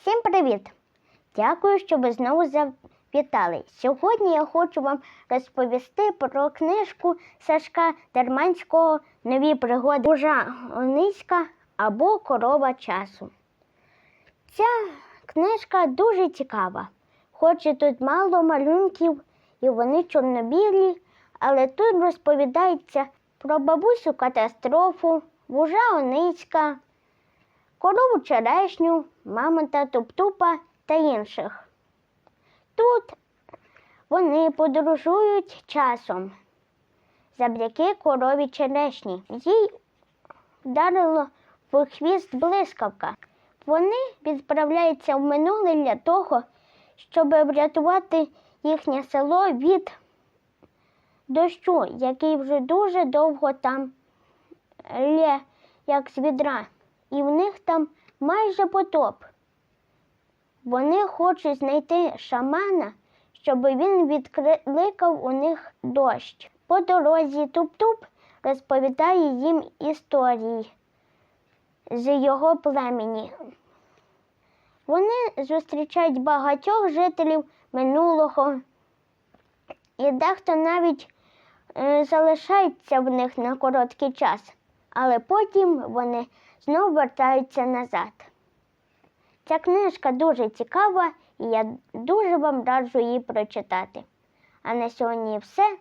Всім привіт! Дякую, що ви знову завітали. Сьогодні я хочу вам розповісти про книжку Сашка Дерманського Нові пригоди Бужа Ониська або Корова часу. Ця книжка дуже цікава, хоч і тут мало малюнків, і вони чорнобілі, але тут розповідається про бабусю катастрофу, вужа Ониська, корову черешню, мамонта Туп-Тупа та інших. Тут вони подорожують часом завдяки корові черешні. Їй вдарило в хвіст блискавка. Вони відправляються в минуле для того, щоб врятувати їхнє село від дощу, який вже дуже довго там лє, як з відра, і в них там майже потоп. Вони хочуть знайти шамана, щоб він відкликав у них дощ. По дорозі Туп-Туп розповідає їм історії з його племені. Вони зустрічають багатьох жителів минулого, і дехто навіть е, залишається в них на короткий час, але потім вони знову вертаються назад. Ця книжка дуже цікава, і я дуже вам раджу її прочитати. А на сьогодні все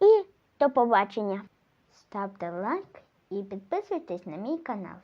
і до побачення. Ставте лайк і підписуйтесь на мій канал.